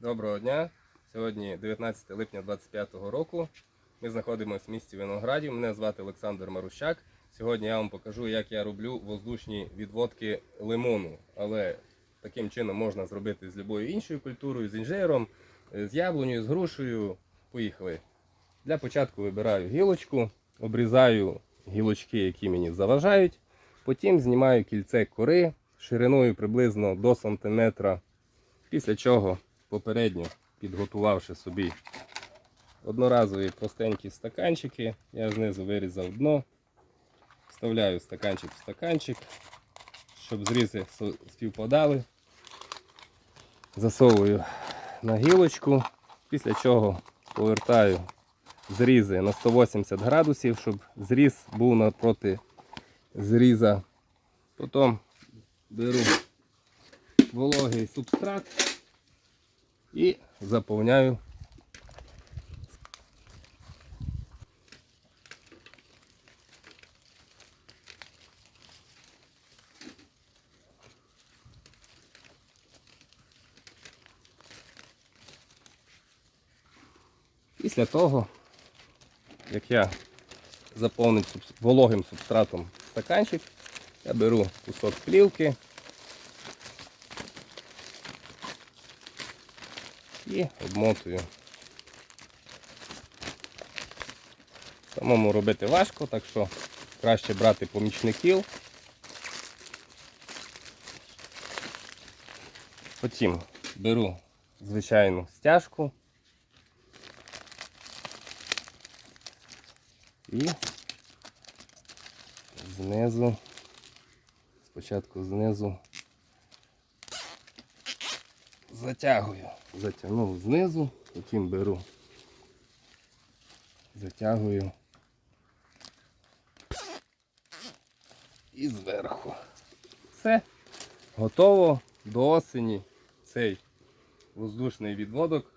Доброго дня. Сьогодні 19 липня 2025 року. Ми знаходимося в місті Виноградів. Мене звати Олександр Марущак. Сьогодні я вам покажу, як я роблю воздушні відводки лимону. Але таким чином можна зробити з будь-якою іншою культурою, з інжиром, з яблунею, з грушею. Поїхали. Для початку вибираю гілочку, обрізаю гілочки, які мені заважають. Потім знімаю кільце кори шириною приблизно до сантиметра. Після чого попередньо підготувавши собі одноразові простенькі стаканчики, я знизу вирізав дно, вставляю стаканчик в стаканчик, щоб зрізи співпадали. Засовую на гілочку, після чого повертаю зрізи на 180 градусів, щоб зріз був напроти зріза. Потім беру вологий субстрат і заповняю. Після того, як я заповнив вологим субстратом стаканчик, я беру кусок плівки і обмотую. Самому робити важко, так що краще брати помічників. Потім беру звичайну стяжку і знизу, спочатку знизу затягую. Затягнув знизу, потім беру, затягую і зверху. Все. Готово до осені цей воздушний відводок.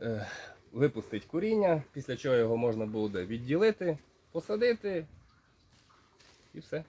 Е, випустить коріння, після чого його можна буде відділити, посадити і все.